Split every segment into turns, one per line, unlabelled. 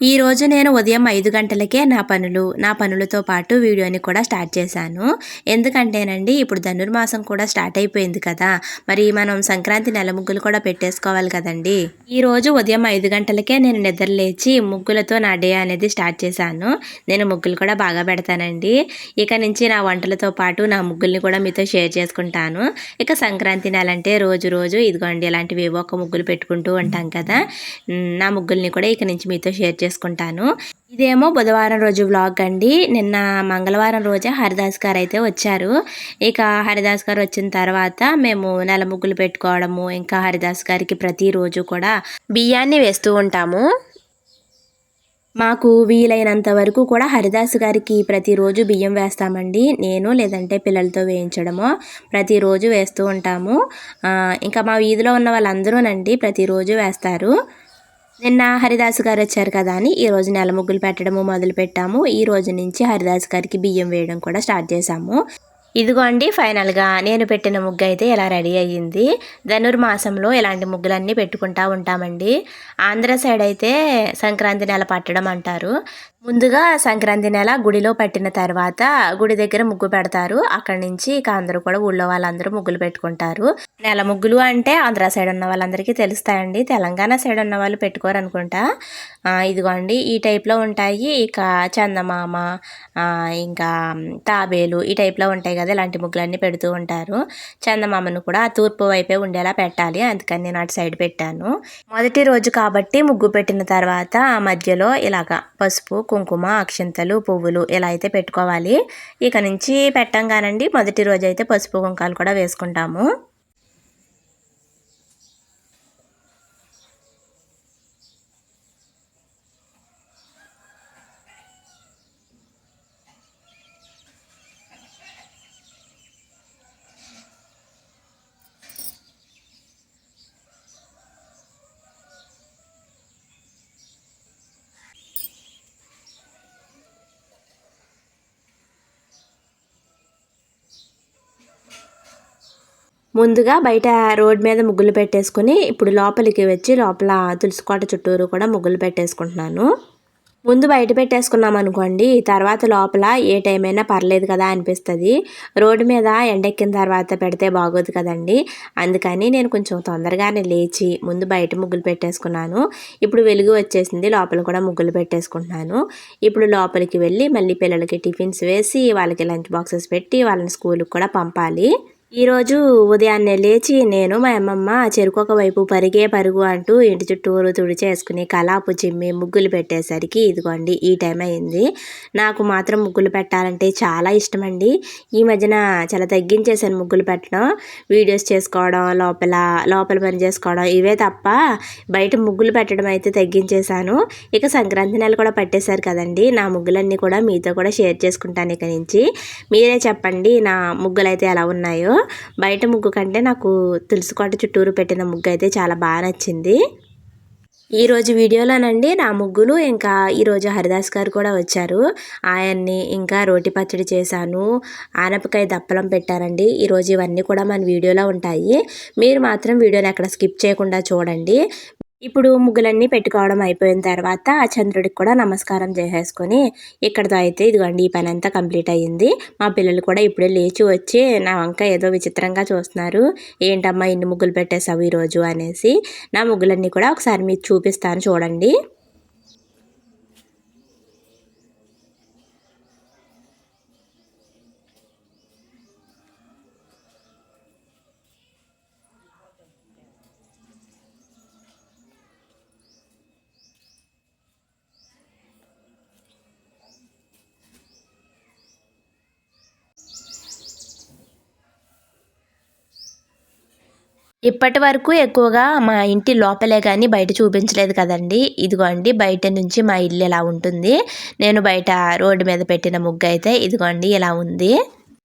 ఈ రోజు నేను ఉదయం ఐదు గంటలకే నా పనులు నా పనులతో పాటు వీడియోని కూడా స్టార్ట్ చేశాను. ఎందుకంటేనండి ఇప్పుడు ధనుర్మాసం కూడా స్టార్ట్ అయిపోయింది కదా. మరి మనం సంక్రాంతి నెల ముగ్గులు కూడా పెట్టేసుకోవాలి కదండి. ఈ రోజు ఉదయం ఐదు గంటలకే నేను నిద్ర లేచి ముగ్గులతో నా డే అనేది స్టార్ట్ చేశాను. నేను ముగ్గులు కూడా బాగా పెడతానండి. ఇక నుంచి నా వంటలతో పాటు నా ముగ్గుల్ని కూడా మీతో షేర్ చేసుకుంటాను. ఇక సంక్రాంతి నెల అంటే రోజు రోజు ఇదిగోండి ఇలాంటివి ఏవో ఒక ముగ్గులు పెట్టుకుంటూ ఉంటాం కదా. నా ముగ్గుల్ని కూడా ఇక నుంచి మీతో షేర్ చేసుకుంటాను. ఇదేమో బుధవారం రోజు వ్లాగ్ అండి. నిన్న మంగళవారం రోజే హరిదాస్ గారు అయితే వచ్చారు. ఇక హరిదాస్ గారు వచ్చిన తర్వాత మేము నెల ముగ్గులు పెట్టుకోవడము ఇంకా హరిదాస్ గారికి ప్రతిరోజు కూడా బియ్యాన్ని వేస్తూ ఉంటాము. మాకు వీలైనంత వరకు కూడా హరిదాస్ గారికి ప్రతిరోజు బియ్యం వేస్తామండి. నేను లేదంటే పిల్లలతో వేయించడము ప్రతిరోజు వేస్తూ ఉంటాము. ఇంకా మా వీధిలో ఉన్న వాళ్ళందరూనండి ప్రతిరోజు వేస్తారు. నిన్న హరిదాస్ గారు వచ్చారు కదా అని ఈ రోజు నెల ముగ్గులు పెట్టడము మొదలు పెట్టాము ఈ రోజు నుంచి హరిదాస్ గారికి బియ్యం వేయడం కూడా స్టార్ట్ చేశాము. ఇదిగోండి ఫైనల్గా నేను పెట్టిన ముగ్గు అయితే ఇలా రెడీ అయ్యింది. ధనుర్మాసంలో ఇలాంటి ముగ్గులన్నీ పెట్టుకుంటా ఉంటామండి. ఆంధ్ర సైడ్ అయితే సంక్రాంతి నెల పట్టడం అంటారు. ముందుగా సంక్రాంతి నెల గుడిలో పట్టిన తర్వాత గుడి దగ్గర ముగ్గు పెడతారు. అక్కడి నుంచి ఇక అందరూ కూడా ఊళ్ళో వాళ్ళందరూ ముగ్గులు పెట్టుకుంటారు. నెల ముగ్గులు అంటే ఆంధ్ర సైడ్ ఉన్న వాళ్ళందరికీ తెలుస్తాయండి. తెలంగాణ సైడ్ ఉన్న వాళ్ళు పెట్టుకోరు అనుకుంటా. ఇదిగోండి ఈ టైప్లో ఉంటాయి. ఇక చందమామ ఇంకా తాబేలు ఈ టైప్లో ఉంటాయి కదా ఇలాంటి ముగ్గులన్నీ పెడుతూ ఉంటారు. చందమామను కూడా తూర్పు వైపే ఉండేలా పెట్టాలి. అందుకని నేను అటు సైడ్ పెట్టాను. మొదటి రోజు కాబట్టి ముగ్గు పెట్టిన తర్వాత ఆ మధ్యలో ఇలాగ పసుపు కుంకుమ అక్షింతలు పువ్వులు ఇలా అయితే పెట్టుకోవాలి. ఇక నుంచి పెట్టంగానండి మొదటి రోజు అయితే పసుపు కుంకాలు కూడా వేసుకుంటాము. ముందుగా బయట రోడ్ మీద ముగ్గులు పెట్టేసుకుని ఇప్పుడు లోపలికి వచ్చి లోపల తులసికోట చుట్టూరు కూడా ముగ్గులు పెట్టేసుకుంటున్నాను. ముందు బయట పెట్టేసుకున్నాం అనుకోండి తర్వాత లోపల ఏ టైం అయినా పర్లేదు కదా అనిపిస్తుంది. రోడ్డు మీద ఎండెక్కిన తర్వాత పెడితే బాగోదు కదండి. అందుకని నేను కొంచెం తొందరగానే లేచి ముందు బయట ముగ్గులు పెట్టేసుకున్నాను. ఇప్పుడు వెలుగు వచ్చేసింది లోపల కూడా ముగ్గులు పెట్టేసుకుంటున్నాను. ఇప్పుడు లోపలికి వెళ్ళి మళ్ళీ పిల్లలకి టిఫిన్స్ వేసి వాళ్ళకి లంచ్ బాక్సెస్ పెట్టి వాళ్ళని స్కూల్కి కూడా పంపాలి. ఈరోజు ఉదయాన్నే లేచి నేను మా అమ్మమ్మ చెరుకు వైపు పరిగే పరుగు అంటూ ఇంటి చుట్టూరు తుడిచేసుకుని కలాపు చిమ్మి ముగ్గులు పెట్టేసరికి ఇదిగోండి ఈ టైం అయింది. నాకు మాత్రం ముగ్గులు పెట్టాలంటే చాలా ఇష్టమండి. ఈ మధ్యన చాలా తగ్గించేసాను ముగ్గులు పెట్టడం. వీడియోస్ చేసుకోవడం లోపల లోపల పని చేసుకోవడం ఇవే తప్ప బయట ముగ్గులు పెట్టడం అయితే తగ్గించేశాను. ఇక సంక్రాంతి నెల కూడా పట్టేశారు కదండి నా ముగ్గులన్నీ కూడా మీతో కూడా షేర్ చేసుకుంటాను ఇక నుంచి. మీరే చెప్పండి నా ముగ్గులు అయితే ఎలా ఉన్నాయో. బయట ముగ్గు కంటే నాకు తులసికోట చుట్టూరు పెట్టిన ముగ్గు అయితే చాలా బాగా నచ్చింది. ఈరోజు వీడియోలోనండి నా ముగ్గులు ఇంకా ఈరోజు హరిదాస్ గారు కూడా వచ్చారు. ఆయన్ని ఇంకా రోటి పచ్చడి చేశాను ఆనపకాయ దప్పలం పెట్టారండి ఈరోజు ఇవన్నీ కూడా మన వీడియోలో ఉంటాయి. మీరు మాత్రం వీడియోని ఎక్కడ స్కిప్ చేయకుండా చూడండి. ఇప్పుడు ముగ్గులన్నీ పెట్టుకోవడం అయిపోయిన తర్వాత ఆ చంద్రుడికి కూడా నమస్కారం చేసేసుకొని ఇక్కడితో అయితే ఇదిగోండి ఈ పని అంతా కంప్లీట్ అయ్యింది. మా పిల్లలు కూడా ఇప్పుడే లేచి వచ్చి నా వంక ఏదో విచిత్రంగా చూస్తున్నారు. ఏంటమ్మా ఇన్ని ముగ్గులు పెట్టేశావు ఈరోజు అనేసి. నా ముగ్గులన్నీ కూడా ఒకసారి మీకు చూపిస్తాను చూడండి. ఇప్పటి వరకు ఎక్కువగా మా ఇంటి లోపలే కానీ బయట చూపించలేదు కదండి. ఇదిగో అండి బయట నుంచి మా ఇల్లు ఇలా ఉంటుంది. నేను బయట రోడ్డు మీద పెట్టిన ముగ్గు అయితే ఇదిగోండి ఇలా ఉంది.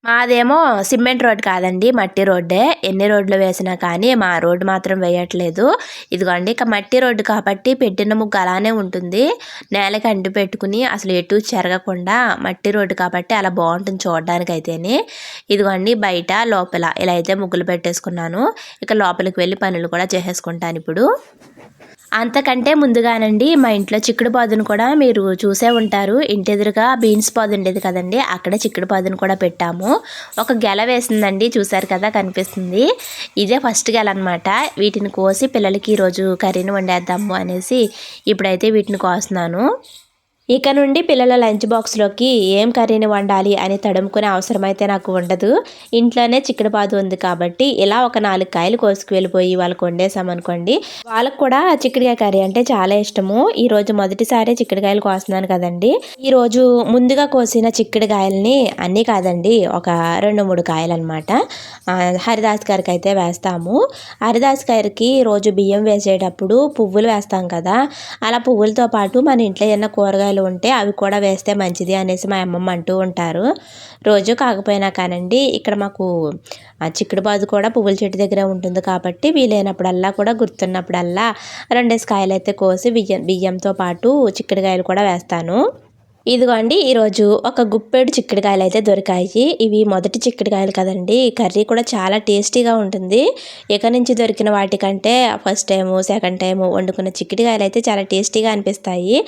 మాదేమో సిమెంట్ రోడ్ కాదండి మట్టి రోడ్డే. ఎన్ని రోడ్లు వేసినా కానీ మా రోడ్డు మాత్రం వేయట్లేదు. ఇదిగోండి ఇక మట్టి రోడ్డు కాబట్టి పెట్టిన ముగ్గు అలానే ఉంటుంది. నేలకి అంటి పెట్టుకుని అసలు ఎటు చెరగకుండా మట్టి రోడ్డు కాబట్టి అలా బాగుంటుంది చూడడానికి అయితేనే ఇదిగోండి బయట లోపల ఇలా అయితే ముగ్గులు పెట్టేసుకున్నాను. ఇక లోపలికి వెళ్ళి పనులు కూడా చేసేసుకుంటాను ఇప్పుడు. అంతకంటే ముందుగానండి మా ఇంట్లో చిక్కుడు పాదును కూడా మీరు చూసే ఉంటారు. ఇంటి ఎదురుగా బీన్స్ పాదు ఉండేది కదండి అక్కడ చిక్కుడు పాదును కూడా పెట్టాము. ఒక గెల వేసిందండి చూసారు కదా కనిపిస్తుంది. ఇదే ఫస్ట్ గెల అనమాట వీటిని కోసి పిల్లలకి ఈరోజు కర్రీని వండేద్దాము అనేసి ఇప్పుడైతే వీటిని కోస్తున్నాను. ఇక నుండి పిల్లల లంచ్ బాక్స్లోకి ఏం కర్రీని వండాలి అని తడుముకునే అవసరం అయితే నాకు ఉండదు. ఇంట్లోనే చిక్కుడుపాదు ఉంది కాబట్టి ఇలా ఒక నాలుగు కాయలు కోసుకు వెళ్ళిపోయి వాళ్ళకు వండేసామనుకోండి వాళ్ళకు కూడా చిక్కుడుకాయ కర్రీ అంటే చాలా ఇష్టము. ఈ రోజు మొదటిసారి చిక్కుడుకాయలు కోస్తున్నాను కదండి. ఈ రోజు ముందుగా కోసిన చిక్కుడుకాయలని అన్నీ కాదండి ఒక రెండు మూడు కాయలు అనమాట హరిదాస్ గారికి అయితే వేస్తాము. హరిదాస్ గారికి రోజు బియ్యం వేసేటప్పుడు పువ్వులు వేస్తాం కదా అలా పువ్వులతో పాటు మన ఇంట్లో ఏమైనా కూరగాయలు ఉంటే అవి కూడా వేస్తే మంచిది అనేసి మా అమ్మమ్మ అంటూ ఉంటారు. రోజు కాకపోయినా కానండి ఇక్కడ మాకు చిక్కుడు బాదు కూడా పువ్వుల చెట్టు దగ్గర ఉంటుంది కాబట్టి వీలైనప్పుడల్లా కూడా గుర్తున్నప్పుడల్లా రెండేసి కాయలు అయితే కోసి బియ్యం బియ్యంతో పాటు చిక్కుడుకాయలు కూడా వేస్తాను. ఇదిగోండి ఈరోజు ఒక గుప్పెడు చిక్కుడుకాయలు అయితే దొరికాయి. ఇవి మొదటి చిక్కుడుకాయలు కదండి. కర్రీ కూడా చాలా టేస్టీగా ఉంటుంది. ఇక నుంచి దొరికిన వాటికంటే ఫస్ట్ టైము సెకండ్ టైము వండుకున్న చిక్కుడుకాయలు అయితే చాలా టేస్టీగా అనిపిస్తాయి.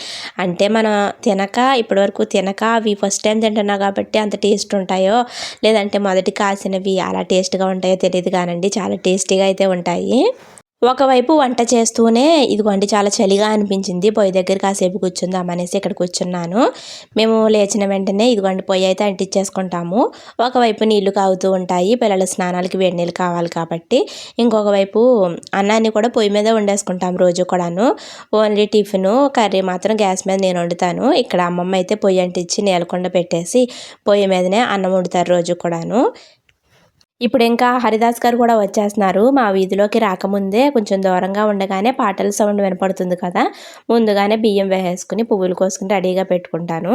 అంటే మనం తినక ఇప్పటివరకు తినక అవి ఫస్ట్ టైం తింటున్నా కాబట్టి అంత టేస్ట్ ఉంటాయో లేదంటే మొదటి కాసినవి అలా టేస్ట్గా ఉంటాయో తెలియదు కానండి. చాలా టేస్టీగా అయితే ఉంటాయి. ఒకవైపు వంట చేస్తూనే ఇదిగోండి చాలా చలిగా అనిపించింది పొయ్యి దగ్గర కాసేపు కూర్చుందాం అనేసి ఇక్కడ కూర్చున్నాను. మేము లేచిన వెంటనే ఇదిగోండి పొయ్యి అయితే అంటించేసుకుంటాము. ఒకవైపు నీళ్ళు కాగుతూ ఉంటాయి పిల్లల స్నానాలకి వేడి నీళ్ళు కావాలి కాబట్టి. ఇంకొక వైపు అన్నాన్ని కూడా పొయ్యి మీద వండేసుకుంటాం రోజు కూడాను. ఓన్లీ టిఫిన్ కర్రీ మాత్రం గ్యాస్ మీద నేను వండుతాను. ఇక్కడ అమ్మమ్మ అయితే పొయ్యి అంటించి నేలకొండ పెట్టేసి పొయ్యి మీదనే అన్నం వండుతారు రోజు కూడాను. ఇప్పుడు ఇంకా హరిదాస్ గారు కూడా వచ్చేస్తున్నారు మా వీధిలోకి రాకముందే కొంచెం దూరంగా ఉండగానే పాటల సౌండ్ వినపడుతుంది కదా ముందుగానే బియ్యం వేసేసుకుని పువ్వులు కోసుకుని రెడీగా పెట్టుకుంటాను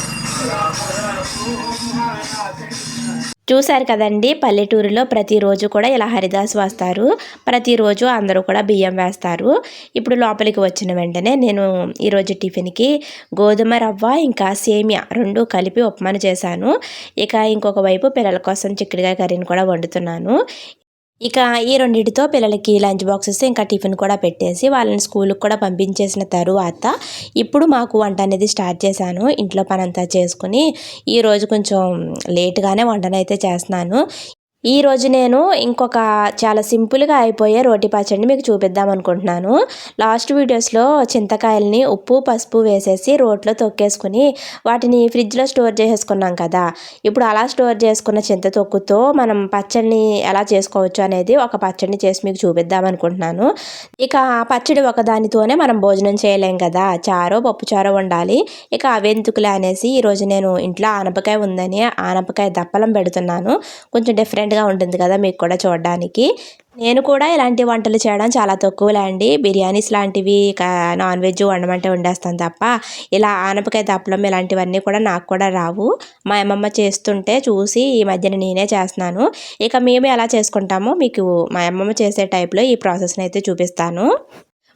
చూశారు కదండి పల్లెటూరులో ప్రతిరోజు కూడా ఇలా హరిదాస్ వస్తారు. ప్రతిరోజు అందరూ కూడా బియ్యం వేస్తారు. ఇప్పుడు లోపలికి వచ్చిన వెంటనే నేను ఈరోజు టిఫిన్కి గోధుమ రవ్వ ఇంకా సేమియా రెండు కలిపి ఉప్మాను చేశాను. ఇక ఇంకొక వైపు పిల్లల కోసం చిక్కుడుగా కర్రీని కూడా వండుతున్నాను. ఇక ఈ రెండింటితో పిల్లలకి లంచ్ బాక్సెస్ ఇంకా టిఫిన్ కూడా పెట్టేసి వాళ్ళని స్కూల్కి కూడా పంపించేసిన తరువాత ఇప్పుడు మాకు వంట అనేది స్టార్ట్ చేశాను. ఇంట్లో పనంతా చేసుకుని ఈరోజు కొంచెం లేట్గానే వంటనైతే చేస్తున్నాను. ఈరోజు నేను ఇంకొక చాలా సింపుల్గా అయిపోయే రోటి పచ్చడిని మీకు చూపిద్దాం అనుకుంటున్నాను. లాస్ట్ వీడియోస్లో చింతకాయలని ఉప్పు పసుపు వేసేసి రోట్లో తొక్కేసుకుని వాటిని ఫ్రిడ్జ్లో స్టోర్ చేసేసుకున్నాం కదా. ఇప్పుడు అలా స్టోర్ చేసుకున్న చింత తొక్కుతో మనం పచ్చడిని ఎలా చేసుకోవచ్చు అనేది ఒక పచ్చడిని చేసి మీకు చూపిద్దాం అనుకుంటున్నాను. ఇక పచ్చడి ఒకదానితోనే మనం భోజనం చేయలేం కదా. చారో పప్పు చారో ఉండాలి ఇక అవెందుకులే అనేసి ఈరోజు నేను ఇంట్లో ఆనపకాయ ఉందని ఆనపకాయ దప్పలం పెడుతున్నాను. కొంచెం డిఫరెంట్ డిఫరెంట్గా ఉంటుంది కదా మీకు కూడా చూడడానికి. నేను కూడా ఇలాంటి వంటలు చేయడం చాలా తక్కువలే అండి. బిర్యానీస్ లాంటివి నాన్ వెజ్ వండమంటే వండేస్తాను తప్ప ఇలా ఆనపకాయ తప్పలం ఇలాంటివన్నీ కూడా నాకు కూడా రావు. మా అమ్మమ్మ చేస్తుంటే చూసి ఈ మధ్యన నేనే చేస్తున్నాను. ఇక మేము ఎలా చేసుకుంటామో మీకు మా అమ్మమ్మ చేసే టైప్లో ఈ ప్రాసెస్ని అయితే చూపిస్తాను.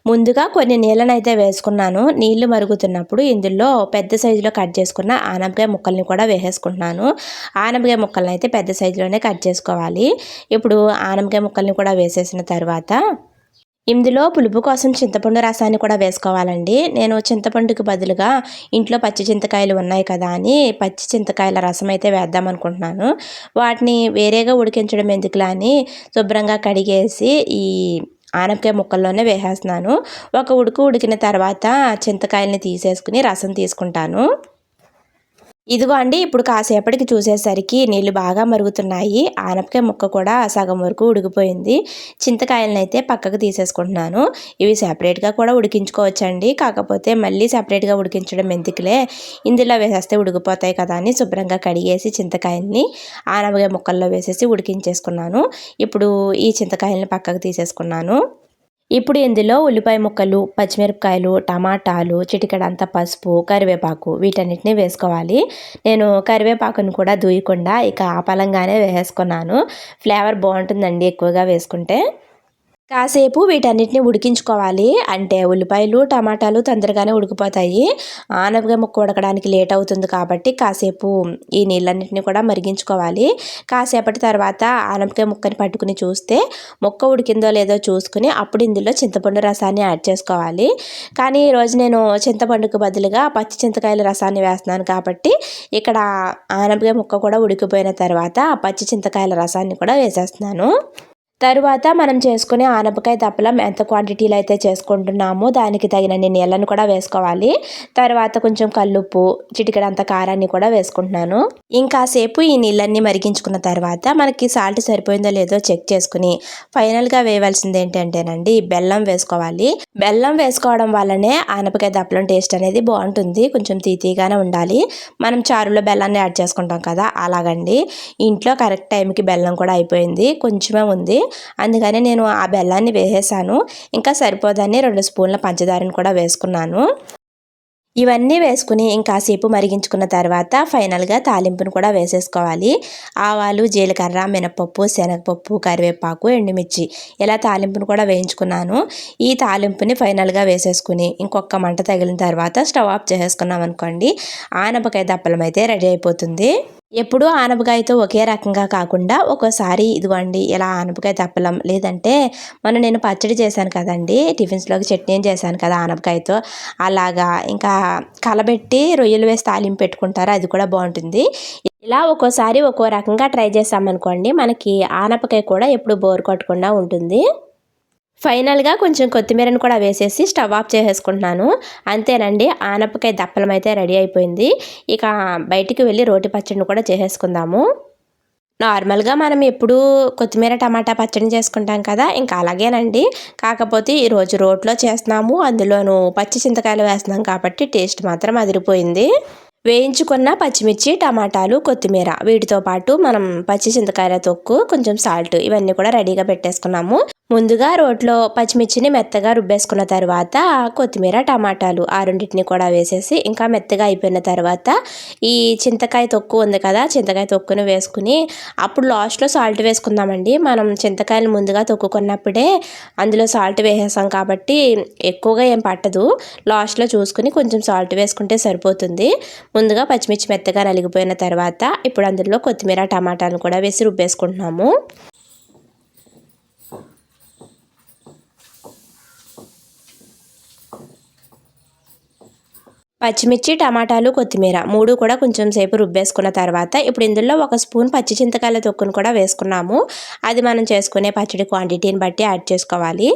ముందుగా కొన్ని నీళ్ళనైతే అయితే వేసుకున్నాను. నీళ్ళు మరుగుతున్నప్పుడు ఇందులో పెద్ద సైజులో కట్ చేసుకున్న ఆనపకాయ ముక్కల్ని కూడా వేసేసుకుంటున్నాను. ఆనపకాయ ముక్కల్ని అయితే పెద్ద సైజులోనే కట్ చేసుకోవాలి. ఇప్పుడు ఆనపకాయ ముక్కల్ని కూడా వేసేసిన తర్వాత ఇందులో పులుపు కోసం చింతపండు రసాన్ని కూడా వేసుకోవాలండి. నేను చింతపండుకి బదులుగా ఇంట్లో పచ్చి చింతకాయలు ఉన్నాయి కదా అని పచ్చి చింతకాయల రసం అయితే వేద్దాం అనుకుంటున్నాను. వాటిని వేరేగా ఉడికించడం ఎందుకులా అని శుభ్రంగా కడిగేసి ఈ ఆనపకాయ ముక్కల్లోనే వేసేస్తున్నాను. ఒక ఉడుకు ఉడికిన తర్వాత చింతకాయలని తీసేసుకుని రసం తీసుకుంటాను. ఇదిగో అండి ఇప్పుడు కాసేపటికి చూసేసరికి నీళ్ళు బాగా మరుగుతున్నాయి. ఆనపకాయ ముక్క కూడా సగం వరకు ఉడికిపోయింది. చింతకాయలను అయితే పక్కకు తీసేసుకుంటున్నాను. ఇవి సెపరేట్గా కూడా ఉడికించుకోవచ్చండి. కాకపోతే మళ్ళీ సెపరేట్గా ఉడికించడం ఎందుకులే? ఇందులో వేసేస్తే ఉడికిపోతాయి కదా అని శుభ్రంగా కడిగేసి చింతకాయల్ని ఆనపకాయ ముక్కల్లో వేసేసి ఉడికించేసుకున్నాను. ఇప్పుడు ఈ చింతకాయల్ని పక్కకు తీసేసుకున్నాను. ఇప్పుడు ఇందులో ఉల్లిపాయ ముక్కలు పచ్చిమిరపకాయలు టమాటాలు చిటికడంత పసుపు కరివేపాకు వీటన్నిటిని వేసుకోవాలి. నేను కరివేపాకును కూడా దూయకుండా ఇక ఆపలంగానే వేసుకున్నాను. ఫ్లేవర్ బాగుంటుందండి ఎక్కువగా వేసుకుంటే. కాసేపు వీటన్నిటిని ఉడికించుకోవాలి. అంటే ఉల్లిపాయలు టమాటాలు తొందరగానే ఉడికిపోతాయి. ఆనపకాయ ముక్క ఉడకడానికి లేట్ అవుతుంది కాబట్టి కాసేపు ఈ నీళ్ళన్నింటినీ కూడా మరిగించుకోవాలి. కాసేపటి తర్వాత ఆనపకాయ ముక్కని పట్టుకుని చూస్తే ముక్క ఉడికిందో లేదో చూసుకుని అప్పుడు ఇందులో చింతపండు రసాన్ని యాడ్ చేసుకోవాలి. కానీ ఈరోజు నేను చింతపండుకు బదులుగా పచ్చి చింతకాయల రసాన్ని వేస్తున్నాను కాబట్టి ఇక్కడ ఆనపకాయ ముక్క కూడా ఉడికిపోయిన తర్వాత పచ్చి చింతకాయల రసాన్ని కూడా వేసేస్తున్నాను. తరువాత మనం చేసుకునే ఆనపకాయ తప్పలం ఎంత క్వాంటిటీలో అయితే చేసుకుంటున్నామో దానికి తగినన్ని నీళ్ళను కూడా వేసుకోవాలి. తర్వాత కొంచెం కల్లుప్పు చిటికడంత కారాన్ని కూడా వేసుకుంటున్నాను. ఇంకాసేపు ఈ నీళ్ళన్నీ మరిగించుకున్న తర్వాత మనకి సాల్ట్ సరిపోయిందో లేదో చెక్ చేసుకుని ఫైనల్గా వేయవలసింది ఏంటంటేనండి బెల్లం వేసుకోవాలి. బెల్లం వేసుకోవడం వల్లనే ఆనపకాయ దప్పలం టేస్ట్ అనేది బాగుంటుంది కొంచెం తీతీగానే ఉండాలి. మనం చారులో బెల్లాన్ని యాడ్ చేసుకుంటాం కదా అలాగండి. ఇంట్లో కరెక్ట్ టైంకి బెల్లం కూడా అయిపోయింది కొంచెమే ఉంది. అందుకని నేను ఆ బెల్లాన్ని వేసేసాను. ఇంకా సరిపోదని రెండు స్పూన్ల పంచదారని కూడా వేసుకున్నాను. ఇవన్నీ వేసుకుని ఇంకాసేపు మరిగించుకున్న తర్వాత ఫైనల్గా తాలింపును కూడా వేసేసుకోవాలి. ఆవాలు జీలకర్ర మినపప్పు శనగపప్పు కరివేపాకు ఎండుమిర్చి ఇలా తాలింపును కూడా వేయించుకున్నాను. ఈ తాలింపుని ఫైనల్గా వేసేసుకుని ఇంకొక మంట తగిలిన తర్వాత స్టవ్ ఆఫ్ చేసేసుకున్నాం అనుకోండి ఆనపకాయ దప్పలం అయితే రెడీ అయిపోతుంది. ఎప్పుడూ ఆనపకాయతో ఒకే రకంగా కాకుండా ఒక్కోసారి ఇదిగోండి ఇలా ఆనపకాయ తప్పలం. లేదంటే మొన్న నేను పచ్చడి చేశాను కదండి టిఫిన్స్లోకి చట్నీ చేశాను కదా ఆనపకాయతో. అలాగా ఇంకా కలబెట్టి రొయ్యలు వేసి తాలింపు పెట్టుకుంటారు అది కూడా బాగుంటుంది. ఇలా ఒక్కోసారి ఒక్కో రకంగా ట్రై చేసామనుకోండి మనకి ఆనపకాయ కూడా ఎప్పుడు బోర్ కొట్టకుండా ఉంటుంది. ఫైనల్గా కొంచెం కొత్తిమీరను కూడా వేసేసి స్టవ్ ఆఫ్ చేసేసుకుంటున్నాను. అంతేనండి ఆనపకాయ దప్పలం అయితే రెడీ అయిపోయింది. ఇక బయటికి వెళ్ళి రోటి పచ్చడిని కూడా చేసేసుకుందాము. నార్మల్గా మనం ఎప్పుడూ కొత్తిమీర టమాటా పచ్చడి చేసుకుంటాం కదా ఇంకా అలాగేనండి. కాకపోతే ఈరోజు రోట్లో చేస్తున్నాము అందులోనూ పచ్చి చింతకాయలు వేస్తున్నాం కాబట్టి టేస్ట్ మాత్రం అదిరిపోయింది. వేయించుకున్న పచ్చిమిర్చి టమాటాలు కొత్తిమీర. వీటితో పాటు మనం పచ్చి చింతకాయల తొక్కు కొంచెం సాల్ట్ ఇవన్నీ కూడా రెడీగా పెట్టేసుకున్నాము. ముందుగా రోట్లో పచ్చిమిర్చిని మెత్తగా రుబ్బేసుకున్న తర్వాత కొత్తిమీర టమాటాలు ఆ రెండింటిని కూడా వేసేసి ఇంకా మెత్తగా అయిపోయిన తర్వాత ఈ చింతకాయ తొక్కు ఉంది కదా చింతకాయ తొక్కును వేసుకుని అప్పుడు లాస్ట్లో సాల్ట్ వేసుకుందామండి. మనం చింతకాయలు ముందుగా తొక్కుకున్నప్పుడే అందులో సాల్ట్ వేసేసాం కాబట్టి ఎక్కువగా ఏం పట్టదు. లాస్ట్లో చూసుకుని కొంచెం సాల్ట్ వేసుకుంటే సరిపోతుంది. ముందుగా పచ్చిమిర్చి మెత్తగా నలిగిపోయిన తర్వాత ఇప్పుడు అందులో కొత్తిమీర టమాటాలను కూడా వేసి రుబ్బేసుకుంటున్నాము. పచ్చిమిర్చి టమాటాలు కొత్తిమీర మూడు కూడా కొంచెం సేపు రుబ్బేసుకున్న తర్వాత ఇప్పుడు ఇందులో ఒక స్పూన్ పచ్చి చింతకాయల తొక్కును కూడా వేసుకున్నాము. అది మనం చేసుకునే పచ్చడి క్వాంటిటీని బట్టి యాడ్ చేసుకోవాలి.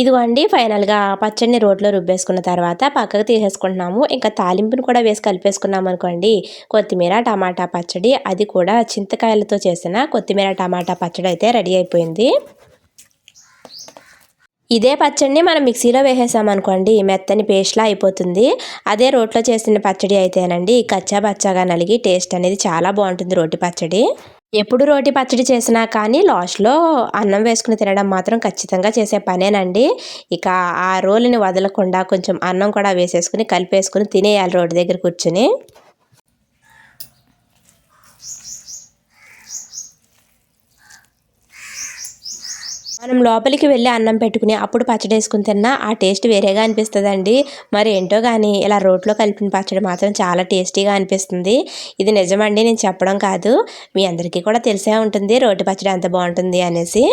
ఇదిగోండి ఫైనల్గా పచ్చడిని రోట్లో రుబ్బేసుకున్న తర్వాత పక్కకు తీసేసుకుంటున్నాము. ఇంకా తాలింపును కూడా వేసి కలిపేసుకున్నాము అనుకోండి. కొత్తిమీర టమాటా పచ్చడి అది కూడా చింతకాయలతో చేసిన కొత్తిమీర టమాటా పచ్చడి అయితే రెడీ అయిపోయింది. ఇదే పచ్చడిని మనం మిక్సీలో వేసేసామనుకోండి మెత్తని పేస్ట్లా అయిపోతుంది. అదే రోట్లో చేసిన పచ్చడి అయితేనండి కచ్చా బచ్చాగా నలిగి టేస్ట్ అనేది చాలా బాగుంటుంది రోటి పచ్చడి. ఎప్పుడు రోటి పచ్చడి చేసినా కానీ లాస్ట్లో అన్నం వేసుకుని తినడం మాత్రం ఖచ్చితంగా చేసే పనేనండి. ఇక ఆ రోలుని వదలకుండా కొంచెం అన్నం కూడా వేసేసుకుని కలిపేసుకుని తినేయాలి రోడ్డు దగ్గర కూర్చుని. మనం లోపలికి వెళ్ళి అన్నం పెట్టుకుని అప్పుడు పచ్చడి వేసుకుని తిన్నా ఆ టేస్ట్ వేరేగా అనిపిస్తుందండి. మరి ఏంటో కానీ ఇలా రోట్లో కలిపిన పచ్చడి మాత్రం చాలా టేస్టీగా అనిపిస్తుంది. ఇది నిజమండి నేను చెప్పడం కాదు. మీ అందరికీ కూడా తెలిసే ఉంటుంది రోటి పచ్చడి ఎంత బాగుంటుంది అనేసి.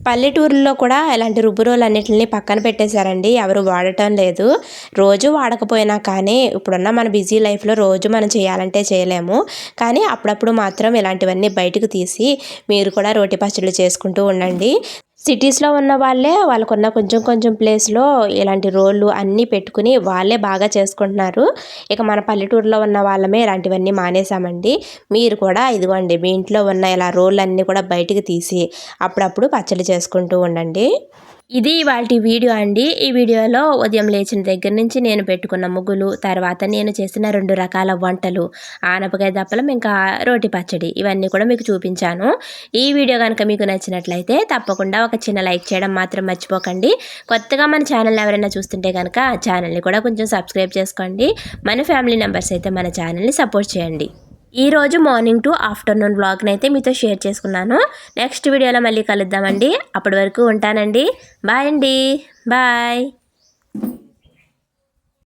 పల్లెటూరుల్లో కూడా ఇలాంటి రుబ్బురోలు అన్నింటిని పక్కన పెట్టేశారండి. ఎవరు వాడటం లేదు. రోజు వాడకపోయినా కానీ ఇప్పుడున్న మన బిజీ లైఫ్లో రోజు మనం చేయాలంటే చేయలేము. కానీ అప్పుడప్పుడు మాత్రం ఇలాంటివన్నీ బయటకు తీసి మీరు కూడా రోటి పచ్చళ్ళు చేసుకుంటూ ఉండండి. సిటీస్లో ఉన్న వాళ్ళే వాళ్ళకున్న కొంచెం కొంచెం ప్లేస్లో ఇలాంటి రోళ్ళు అన్నీ పెట్టుకుని వాళ్ళే బాగా చేసుకుంటున్నారు. ఇక మన పల్లెటూరులో ఉన్న వాళ్ళమే ఇలాంటివన్నీ మానేసామండి మీరు కూడా ఇదిగోండి మీ ఇంట్లో ఉన్న ఇలా రోళ్ళు అన్నీ కూడా బయటికి తీసి అప్పుడప్పుడు పచ్చడి చేసుకుంటూ ఉండండి. ఇది వాటి వీడియో అండి. ఈ వీడియోలో ఉదయం లేచిన దగ్గర నుంచి నేను పెట్టుకున్న ముగ్గులు తర్వాత నేను చేసిన రెండు రకాల వంటలు ఆనపకాయ దప్పలం ఇంకా రోటి పచ్చడి. ఇవన్నీ కూడా మీకు చూపించాను. ఈ వీడియో కనుక మీకు నచ్చినట్లయితే తప్పకుండా ఒక చిన్న లైక్ చేయడం మాత్రం మర్చిపోకండి. కొత్తగా మన ఛానల్ ఎవరైనా చూస్తుంటే కనుక ఛానల్ని కూడా కొంచెం సబ్స్క్రైబ్ చేసుకోండి. మన ఫ్యామిలీ మెంబర్స్ అయితే మన ఛానల్ని సపోర్ట్ చేయండి. ఈరోజు మార్నింగ్ టు ఆఫ్టర్నూన్ బ్లాగ్ని అయితే మీతో షేర్ చేసుకున్నాను. నెక్స్ట్ వీడియోలో మళ్ళీ కలుద్దామండి. అప్పటి వరకు ఉంటానండి. బాయ్ అండి. బాయ్.